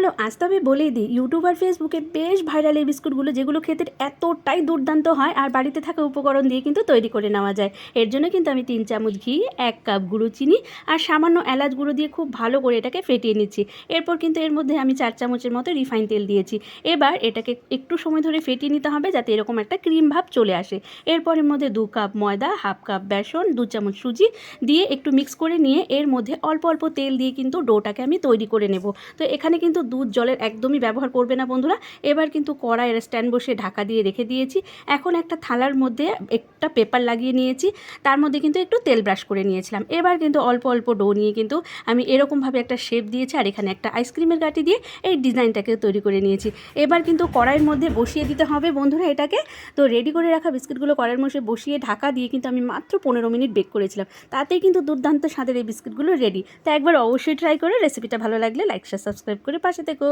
হলো আজ তবে বলেই দিই ইউটিউব আর ফেসবুকে বেশ ভাইরাল এই বিস্কুটগুলো, যেগুলো খেতে এতটাই দুর্দান্ত হয় আর বাড়িতে থাকা উপকরণ দিয়ে কিন্তু তৈরি করে নেওয়া যায়। এর জন্য কিন্তু আমি তিন চামচ ঘি, এক কাপ গুঁড়ো চিনি আর সামান্য এলাচ গুঁড়ো দিয়ে খুব ভালো করে এটাকে ফেটিয়ে নিচ্ছি। এরপর কিন্তু এর মধ্যে আমি চার চামচের মতো রিফাইন তেল দিয়েছি। এবার এটাকে একটু সময় ধরে ফেটিয়ে নিতে হবে যাতে এরকম একটা ক্রিম ভাব চলে আসে। এরপর এর মধ্যে দু কাপ ময়দা হাফ কাপ বেসন, দু চামচ সুজি দিয়ে একটু মিক্স করে নিয়ে এর মধ্যে অল্প অল্প তেল দিয়ে কিন্তু ডোটাকে আমি তৈরি করে নেব। তো এখানে কিন্তু দুধ জলের একদমই ব্যবহার করবে না বন্ধুরা। এবার কিন্তু কড়াইয়ের স্ট্যান্ড বসে ঢাকা দিয়ে রেখে দিয়েছি। এখন একটা থালার মধ্যে একটা পেপার লাগিয়ে নিয়েছি। তার মধ্যে কিন্তু একটু তেল ব্রাশ করে নিয়েছিলাম। এবার কিন্তু অল্প অল্প ডো নিয়ে কিন্তু আমি এরকমভাবে একটা শেপ দিয়েছি আর এখানে একটা আইসক্রিমের গাঁটি দিয়ে এই ডিজাইনটাকে তৈরি করে নিয়েছি। এবার কিন্তু কড়াইয়ের মধ্যে বসিয়ে দিতে হবে বন্ধুরা এটাকে। তো রেডি করে রাখা বিস্কিটগুলো কড়াইয়ের মধ্যে বসিয়ে ঢাকা দিয়ে কিন্তু আমি মাত্র পনেরো মিনিট বেক করেছিলাম। তাতেই কিন্তু দুর্দান্ত স্বাদের এই বিস্কিটগুলো রেডি তা একবার অবশ্যই ট্রাই করে রেসিপিটা ভালো লাগলে লাইক সাবস্ক্রাইব করে পাশে থেকো